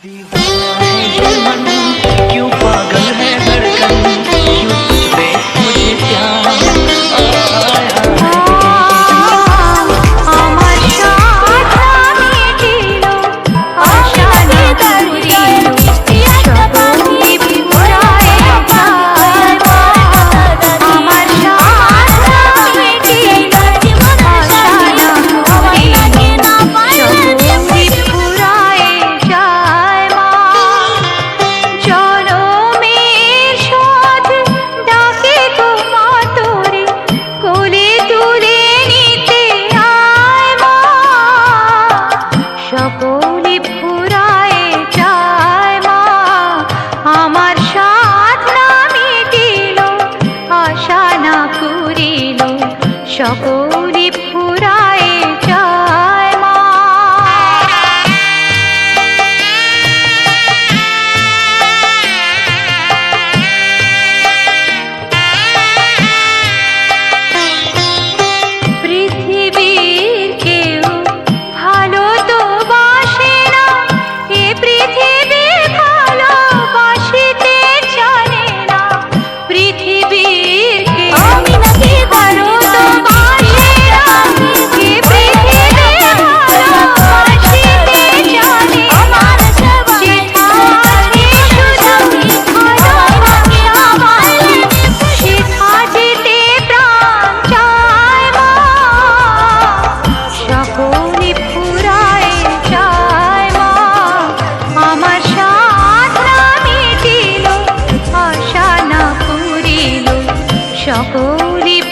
Dijo, সকলে ফুরায় যায় মা। আমার সাথ না মিটিল আশা না করিল সকল पूरी